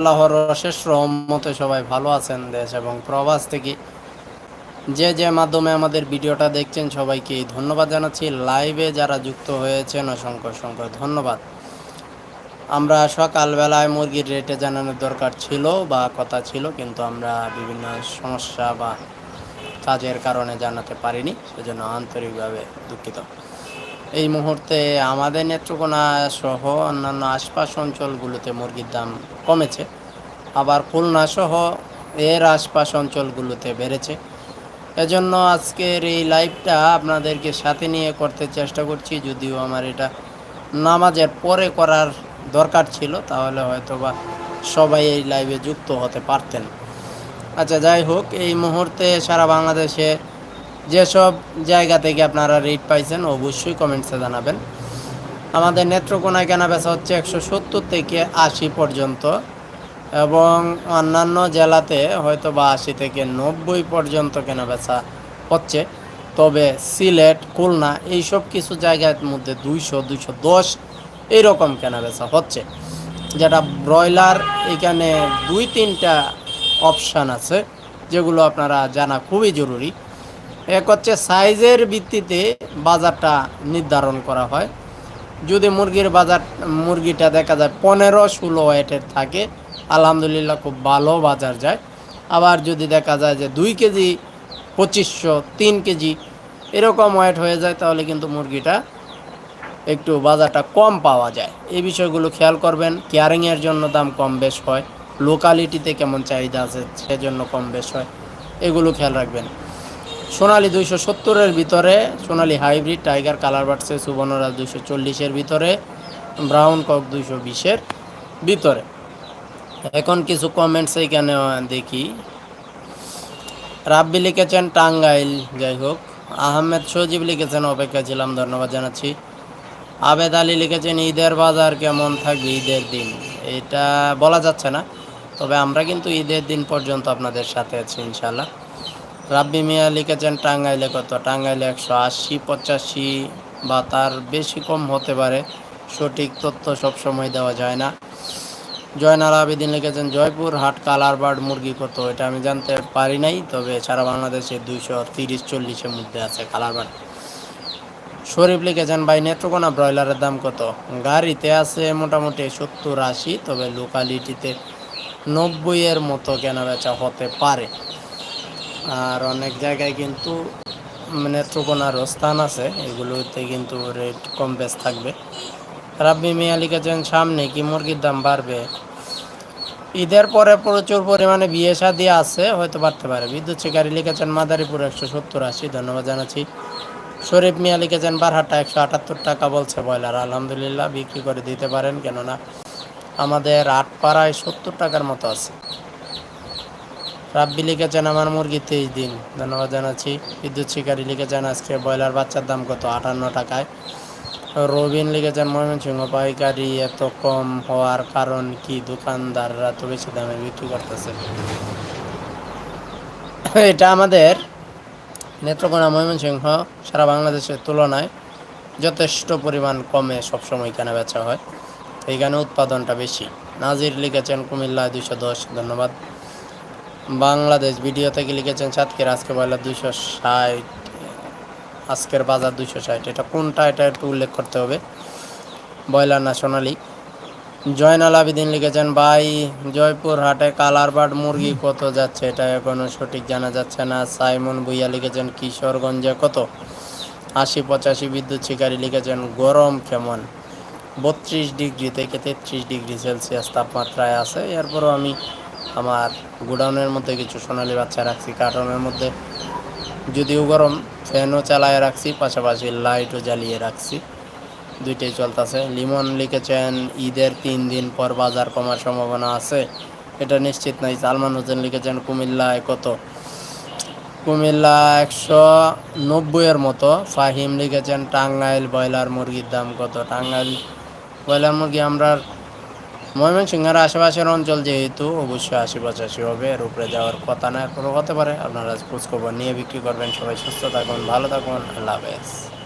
আল্লাহর অশেষ রহমতে সবাই ভালো আছেন দেশ এবং প্রবাস থেকে। যে যে মাধ্যমে আমাদের ভিডিওটা দেখছেন সবাইকে ধন্যবাদ জানাচ্ছি। লাইভে যারা যুক্ত হয়েছেন অসংখ্য অসংখ্য ধন্যবাদ। আমরা সকালবেলায় মুরগির রেটে জানানোর দরকার ছিল বা কথা ছিল, কিন্তু আমরা বিভিন্ন সমস্যা বা কাজের কারণে জানাতে পারিনি, সেজন্য আন্তরিকভাবে দুঃখিত। এই মুহূর্তে আমাদের নেত্রকোনা সহ অন্যান্য আশপাশ অঞ্চলগুলোতে মুরগির দাম কমেছে। আবার খুলনা সহ এর আশপাশ অঞ্চলগুলোতে বেড়েছে। এজন্য আজকের এই লাইভটা আপনাদেরকে সাথে নিয়ে করতে চেষ্টা করছি। যদিও আমার এটা নামাজের পরে করার দরকার ছিল, তাহলে হয়তো বা সবাই এই লাইভে যুক্ত হতে পারতেন। আচ্ছা যাই হোক, এই মুহূর্তে সারা বাংলাদেশে যেসব জায়গা থেকে আপনারা রেট পাইছেন, অবশ্যই কমেন্টসে জানাবেন। আমাদের নেত্রকোনায় কেনা বেচা হচ্ছে একশো সত্তর থেকে আশি পর্যন্ত এবং অন্যান্য জেলাতে হয়তো বা আশি থেকে নব্বই পর্যন্ত কেনা বেচা হচ্ছে। তবে সিলেট, খুলনা এইসব কিছু জায়গার মধ্যে দুইশো দুইশো দশ এইরকম কেনা বেচা হচ্ছে। যেটা ব্রয়লার, এখানে দুই তিনটা অপশান আছে, যেগুলো আপনারা জানা খুবই জরুরি। এক হচ্ছে সাইজের ভিত্তিতে বাজারটা নির্ধারণ করা হয়। যদি মুরগির বাজার, মুরগিটা দেখা যায় পনেরো ষোলো ওয়েটের থাকে, আলহামদুলিল্লাহ খুব ভালো বাজার যায়। আবার যদি দেখা যায় যে দুই কেজি পঁচিশশো, তিন কেজি এরকম ওয়েট হয়ে যায়, তাহলে কিন্তু মুরগিটা একটু বাজারটা কম পাওয়া যায়। এই বিষয়গুলো খেয়াল করবেন, কেয়ারিংয়ের জন্য দাম কম বেশ হয় লোকালিটিতে কেমন চাহিদা আছে সেজন্য কম বেশ হয়, এগুলো খেয়াল রাখবেন। সোনালি দুইশো সত্তরের ভিতরে, সোনালি হাইব্রিড টাইগার কালার বাড়ছে সুবর্ণরাজ দুইশো চল্লিশের ভিতরে, ব্রাউন কক দুইশো বিশের ভিতরে। এখন কিছু কমেন্টস এখানে দেখি। রাব্বি লিখেছেন, টাঙ্গাইল, যাই হোক। আহমেদ সজীব লিখেছেন অপেক্ষা ছিলাম, ধন্যবাদ জানাচ্ছি। আবেদ আলী লিখেছেন, ঈদের বাজার কেমন থাকবে ঈদের দিন? এটা বলা যাচ্ছে না, তবে আমরা কিন্তু ঈদের দিন পর্যন্ত আপনাদের সাথে আছি ইনশাল্লাহ রাব্বি মিয়া লিখেছেন, টাঙ্গাইলে কত? টাঙ্গাইলে একশো আশি, পঁচাশি বা তার বেশি কম হতে পারে। সঠিক তথ্য সবসময় দেওয়া যায় না। জয়নাল আবেদিন লিখেছেন, জয়পুর হাট কালার বার্ড মুরগি কত? এটা আমি জানতে পারি নাই, তবে সারা বাংলাদেশে দুইশো তিরিশ চল্লিশের মধ্যে আছে কালার বার্ড। শরীফ লিখেছেন, ভাই, নেত্রকোনা ব্রয়লারের দাম কত? গাড়িতে আছে মোটামুটি সত্তর আশি, তবে লোকালিটিতে নব্বইয়ের মতো কেনা বেচা হতে পারে। আর অনেক জায়গায় কিন্তু নেত্রকোনারও স্থান আছে, এগুলোতে কিন্তু রেট কম বেশ থাকবে। রাব্বি মিয়া লিখেছেন সামনে কি মুরগির দাম বাড়বে? ঈদের পরে প্রচুর পরিমাণে বিয়ে শাদি আছে, হয়তো বাড়তে পারে। বিদ্যুৎ শিকারী লিখেছেন, মাদারীপুর একশো সত্তর আশি, ধন্যবাদ জানাচ্ছি। শরীফ মিয়া লিখেছেন বারহাট্টা একশো আটাত্তর টাকা বলছে ব্রয়লার। আলহামদুলিল্লাহ, বিক্রি করে দিতে পারেন, কেননা আমাদের আট পাড়ায় সত্তর টাকার মতো আছে। রাব্বি লিখেছেন, আমার মুরগি তেইশ দিন। ধন্যবাদ জানাচ্ছি। বিদ্যুৎ শিকারী লিখেছেন, আজকে ব্রয়লার বাচ্চার দাম কত? আটান্ন টাকায়। রবিন লিখেছেন, ময়মনসিংহ পাইকারি এত কম হওয়ার কারণ কি? দোকানদাররা তো বেশি দামে বিক্রি করতেছে। এটা আমাদের নেত্রকোনা ময়মনসিংহ সারা বাংলাদেশের তুলনায় যথেষ্ট পরিমাণ কমে সবসময় কেনা বেচা হয়। এইখানে উৎপাদনটা বেশি। নাজির লিখেছেন, কুমিল্লায় দুশো দশ। ধন্যবাদ। বাংলাদেশ ভিডিও থেকে লিখেছেন সাতকের আজকে বয়লার দুইশো ষাট, আজকের বাজার দুইশো ষাট, এটা কোনটা এটা একটু উল্লেখ করতে হবে। ব্রয়লার না সোনালি জয়নাল আবিদিন লিখেছেন, ভাই জয়পুর হাটে কালার বার্ড মুরগি কত যাচ্ছে এটা এখনও সঠিক জানা যাচ্ছে না। সাইমন ভুইয়া লিখেছেন, কিশোরগঞ্জে কত? আশি পঁচাশি বিদ্যুৎ শিকারী লিখেছেন, গরম কেমন? বত্রিশ ডিগ্রি থেকে তেত্রিশ ডিগ্রি সেলসিয়াস তাপমাত্রায় আছে। এরপরও আমি আমার গোডাউনের মধ্যে কিছু সোনালি বাচ্চা রাখছি, কার্টনের মধ্যে। যদিও গরম, ফ্যানও চালায় রাখছি, পাশাপাশি লাইটও জ্বালিয়ে রাখছি। দুইটাই চলতেছে। লিমন লিখেছেন, ঈদের তিন দিন পর বাজার কমার সম্ভাবনা আছে। এটা নিশ্চিত নাই সালমান হোসেন লিখেছেন, কুমিল্লায় কত? কুমিল্লা একশো নব্বইয়ের মতো। ফাহিম লিখেছেন, টাঙ্গাইল ব্রয়লার মুরগির দাম কত? টাঙ্গাইল ব্রয়লার মুরগি আমরা ময়মনসিংহের আশেপাশের অঞ্চল যেহেতু, অবশ্যই আশি পঁচাশি হবে, এর উপরে যাওয়ার কথা না হতে পারে। আপনারা খোঁজখবর নিয়ে বিক্রি করবেন। সবাই সুস্থ থাকুন, ভালো থাকুন, আল্লাহ হাফেজ।